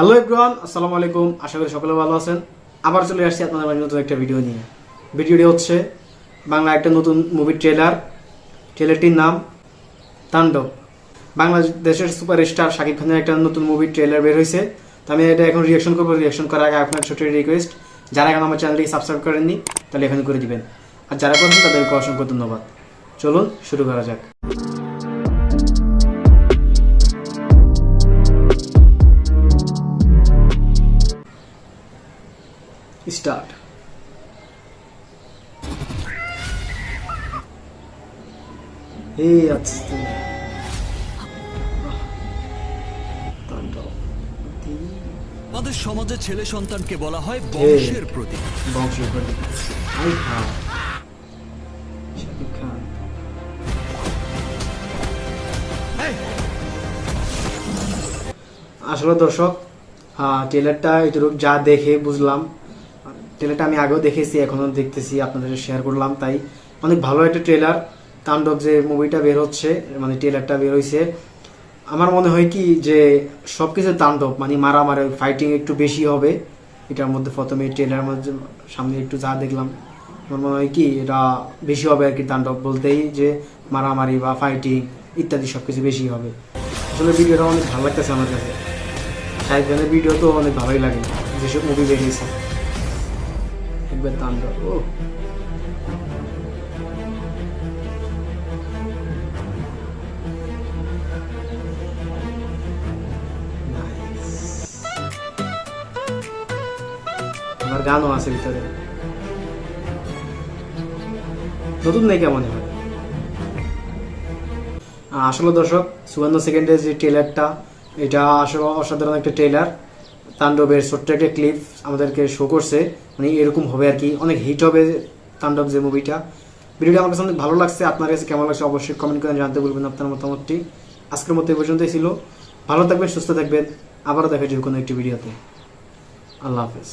Hello everyone আসসালামু আলাইকুম। আশা করি সকলে ভালো আছেন। আবার চলে আসছি আপনাদের মাঝে নতুন একটা ভিডিও নিয়ে। ভিডিওটি হচ্ছে বাংলা একটা নতুন মুভির ট্রেলার ট্রেলারটির নাম তাণ্ডব বাংলাদেশের সুপারস্টার শাকিব খানের একটা নতুন মুভির ট্রেলার বের হয়েছে। তো আমি এটা এখন রিয়াকশন করব। রিয়াকশন করার আগে আপনার ছোট রিকোয়েস্ট যারা এখন আমার চ্যানেলটি সাবস্ক্রাইব করেননি, তাহলে এখানে করে দিবেন। আর যারা করেছেন তাদেরকে অসংখ্য ধন্যবাদ। চলুন শুরু করা যাক। স্টার্ট। এই আচ্ছা আমাদের সমাজে ছেলে সন্তানকে বলা হয় বংশের প্রতীক। বংশের প্রতি আই খান। শাকিব খান। আসলে দর্শক ট্রেলারটা এটুকু যা দেখে বুঝলাম। ট্রেলারটা আমি আগেও দেখেছি এখনও দেখতেছি, আপনাদের শেয়ার করলাম, তাই অনেক ভালো একটা ট্রেলার তাণ্ডব যে মুভিটা বের হচ্ছে মানে ট্রেলারটা বের হয়েছে আমার মনে হয় কি যে সবকিছু তাণ্ডব মানে মারামারি ফাইটিং একটু বেশি হবে, এটার মধ্যে প্রথমে ট্রেলার মধ্যে সামনে একটু যা দেখলাম, আমার মনে হয় কি এটা বেশি হবে আর কি তাণ্ডব বলতেই যে মারামারি বা ফাইটিং ইত্যাদি সবকিছু বেশি হবে। আসলে ভিডিওটা অনেক ভালো লাগতেছে আমার কাছে। খানের ভিডিও তো অনেক ভালোই লাগে, যেসব মুভি বেরিয়েছে একবার তাণ্ডব। ও। আমার গানও আছে ভিতরে। নতুন নেই কেমন আসলে দর্শক, সুবর্ণ সেকেন্ডের যে ট্রেলারটা এটা আসলে অসাধারণ একটা ট্রেলার তাণ্ডবের ছোট্ট একটা ক্লিপ আমাদেরকে শো করছে। মানে এরকম হবে আর কি। অনেক হিট হবে তাণ্ডব যে মুভিটা ভিডিওটা আমার কাছে ভালো লাগছে। আপনার কাছে কেমন লাগছে অবশ্যই কমেন্ট করে জানতে বলবেন আপনার মতামতটি। আজকের মতো এই পর্যন্তই ছিল। ভালো থাকবেন, সুস্থ থাকবেন। আবারও দেখা যাবে কোনো একটি ভিডিওতে আল্লাহ হাফেজ।